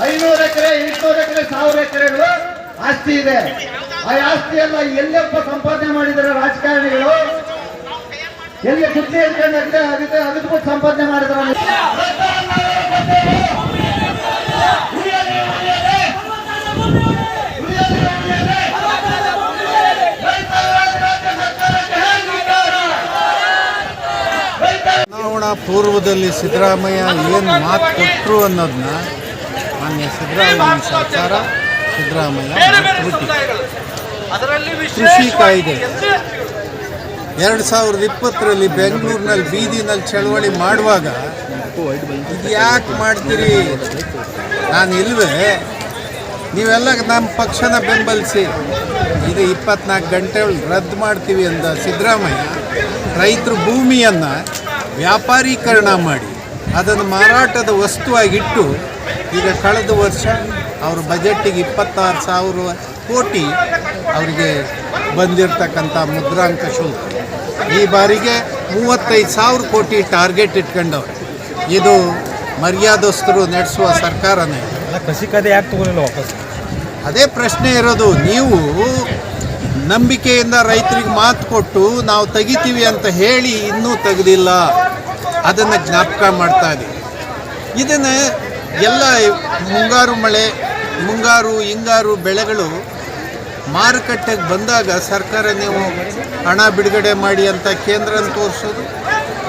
ಐನೂರು ಎಕರೆ, ಎಂಟುನೂರು ಎಕರೆ, ಸಾವಿರ ಎಕರೆಗಳು ಆಸ್ತಿ ಇದೆ. ಆ ಆಸ್ತಿ ಎಲ್ಲ ಎಲ್ಲಪ್ಪ ಸಂಪಾದನೆ ಮಾಡಿದ್ದಾರೆ ರಾಜಕಾರಣಿಗಳು? ಎಲ್ಲಿ ಸುದ್ದಿ ಹೇಳ್ಕೊಂಡು ಅದಕ್ಕೆ ಅದಕ್ಕೂ ಸಂಪಾದನೆ ಮಾಡಿದ್ದಾರೆ ಪೂರ್ವದಲ್ಲಿ ಸಿದ್ದರಾಮಯ್ಯ ಏನು ಮಾತು ಕೊಟ್ಟರು ಅನ್ನೋದನ್ನ ಮಾನ್ಯ ಸಿದ್ದರಾಮಯ್ಯ ಸರ್ಕಾರ ಸಿದ್ದರಾಮಯ್ಯ. ಕೃಷಿ ಕಾಯ್ದೆ. ಎರಡು ಸಾವಿರದ ಇಪ್ಪತ್ತರಲ್ಲಿ ಬೆಂಗಳೂರಿನಲ್ಲಿ ಬೀದಿನಲ್ಲಿ ಚಳವಳಿ ಮಾಡುವಾಗ ಇದು ಯಾಕೆ ಮಾಡ್ತೀರಿ? ನಾನು ಇಲ್ವೇ. ನೀವೆಲ್ಲ ನಮ್ಮ ಪಕ್ಷನ ಬೆಂಬಲಿಸಿ. ಇದು ಇಪ್ಪತ್ನಾಲ್ಕು ಗಂಟೆ ರದ್ದು ಮಾಡ್ತೀವಿ ಅಂದ ಸಿದ್ದರಾಮಯ್ಯ. ರೈತರು ಭೂಮಿಯನ್ನು ವ್ಯಾಪಾರೀಕರಣ ಮಾಡಿ ಅದನ್ನು ಮಾರಾಟದ ವಸ್ತುವಾಗಿಟ್ಟು ಈಗ ಕಳೆದ ವರ್ಷ ಅವ್ರ ಬಜೆಟ್ಟಿಗೆ ಇಪ್ಪತ್ತಾರು ಸಾವಿರ ಕೋಟಿ ಅವರಿಗೆ ಬಂದಿರತಕ್ಕಂಥ ಮುದ್ರಾಂಕ ಶುಲ್ಕ. ಈ ಬಾರಿಗೆ ಮೂವತ್ತೈದು ಸಾವಿರ ಕೋಟಿ ಟಾರ್ಗೆಟ್ ಇಟ್ಕೊಂಡವ್ರು. ಇದು ಮರ್ಯಾದಸ್ಥರು ನಡೆಸುವ ಸರ್ಕಾರನೇ. ಕಸಿಕದೆ ಕಸಿ ಯಾಕೆ ತಗೊಳ್ಳಿಲ್ಲ ವಾಪಸ್? ಅದೇ ಪ್ರಶ್ನೆ ಇರೋದು ನೀವು ನಂಬಿಕೆಯಿಂದ ರೈತರಿಗೆ ಮಾತು ಕೊಟ್ಟು ನಾವು ತೆಗಿತೀವಿ ಅಂತ ಹೇಳಿ ಇನ್ನೂ ತೆಗೆದಿಲ್ಲ. ಅದನ್ನು ಜ್ಞಾಪಕ ಮಾಡ್ತಾ ಇದೆ ಇದನ್ನು ಎಲ್ಲ ಮುಂಗಾರು ಮಳೆ, ಮುಂಗಾರು ಹಿಂಗಾರು ಬೆಳೆಗಳು ಮಾರುಕಟ್ಟೆಗೆ ಬಂದಾಗ ಸರ್ಕಾರ ನೀವು ಹಣ ಬಿಡುಗಡೆ ಮಾಡಿ ಅಂತ ಕೇಂದ್ರನ ತೋರಿಸೋದು,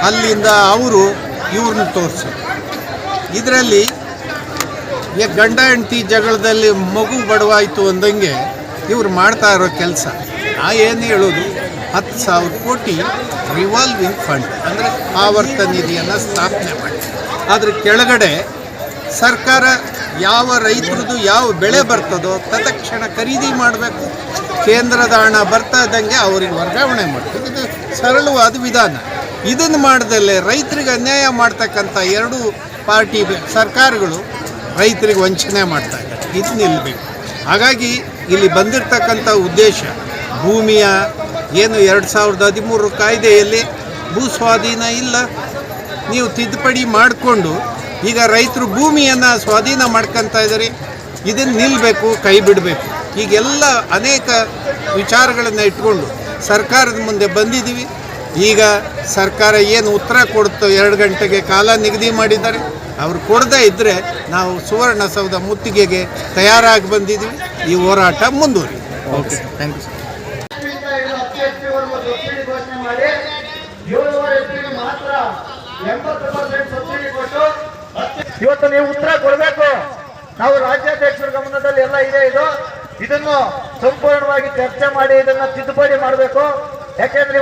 ಅಲ್ಲಿಂದ ಅವರು ಇವ್ರನ್ನ ತೋರಿಸೋದು. ಇದರಲ್ಲಿ ಗಂಡ ಹೆಂಡತಿ ಜಗಳದಲ್ಲಿ ಮಗು ಬಡವಾಯಿತು ಅಂದಂಗೆ ಇವ್ರು ಮಾಡ್ತಾ ಇರೋ ಕೆಲಸ. ಆ ಏನು ಹೇಳೋದು? ಹತ್ತು ಸಾವಿರ ಕೋಟಿ ರಿವಾಲ್ವಿಂಗ್ ಫಂಡ್ ಅಂದರೆ ಆವರ್ತ ನಿಧಿಯನ್ನು ಸ್ಥಾಪನೆ ಮಾಡಿ. ಅದ್ರ ಕೆಳಗಡೆ ಸರ್ಕಾರ ಯಾವ ರೈತರದ್ದು ಯಾವ ಬೆಳೆ ಬರ್ತದೋ ತತ್ಕ್ಷಣ ಖರೀದಿ ಮಾಡಬೇಕು. ಕೇಂದ್ರದ ಹಣ ಬರ್ತಾ ಇದ್ದಂಗೆ ಅವ್ರಿಗೆ ವರ್ಗಾವಣೆ ಮಾಡಬೇಕು. ಇದು ಸರಳವಾದ ವಿಧಾನ. ಇದನ್ನು ಮಾಡ್ದಲ್ಲೇ ರೈತರಿಗೆ ಅನ್ಯಾಯ ಮಾಡ್ತಕ್ಕಂಥ ಎರಡು ಪಾರ್ಟಿ ಸರ್ಕಾರಗಳು ರೈತರಿಗೆ ವಂಚನೆ ಮಾಡ್ತಾ ಇದ್ದಾರೆ. ಇದು ನಿಲ್ಲಬೇಕು ಹಾಗಾಗಿ ಇಲ್ಲಿ ಬಂದಿರತಕ್ಕಂಥ ಉದ್ದೇಶ ಭೂಮಿಯ ಏನು ಎರಡು ಸಾವಿರದ ಹದಿಮೂರು ಕಾಯ್ದೆಯಲ್ಲಿ ಭೂ ಸ್ವಾಧೀನ ಇಲ್ಲ. ನೀವು ತಿದ್ದುಪಡಿ ಮಾಡಿಕೊಂಡು ಈಗ ರೈತರು ಭೂಮಿಯನ್ನು ಸ್ವಾಧೀನ ಮಾಡ್ಕೊತಾ ಇದ್ದಾರೆ. ಇದನ್ನು ನಿಲ್ಲಬೇಕು ಕೈ ಬಿಡಬೇಕು. ಈಗೆಲ್ಲ ಅನೇಕ ವಿಚಾರಗಳನ್ನು ಇಟ್ಕೊಂಡು ಸರ್ಕಾರದ ಮುಂದೆ ಬಂದಿದ್ದೀವಿ. ಈಗ ಸರ್ಕಾರ ಏನು ಉತ್ತರ ಕೊಡ್ತೋ ಎರಡು ಗಂಟೆಗೆ ಕಾಲ ನಿಗದಿ ಮಾಡಿದ್ದಾರೆ. ಅವರು ಕೊಡದೇ ಇದ್ದರೆ ನಾವು ಸುವರ್ಣಸೌಧ ಮುತ್ತಿಗೆಗೆ ತಯಾರಾಗಿ ಬಂದಿದ್ದೀವಿ. ಈ ಹೋರಾಟ ಮುಂದುವರಿ ಓಕೆ ಥ್ಯಾಂಕ್ ಯು ಹತ್ತು ಇವತ್ತು ನೀವು ಉತ್ತರ ಕೊಡಬೇಕು. ನಾವು ರಾಜ್ಯಾಧ್ಯಕ್ಷರ ಗಮನದಲ್ಲಿ ಎಲ್ಲ ಇದೆ ಇದು. ಇದನ್ನು ಸಂಪೂರ್ಣವಾಗಿ ಚರ್ಚೆ ಮಾಡಿ, ಇದನ್ನ ತಿದ್ದುಪಡಿ ಮಾಡಬೇಕು. ಯಾಕೆಂದ್ರೆ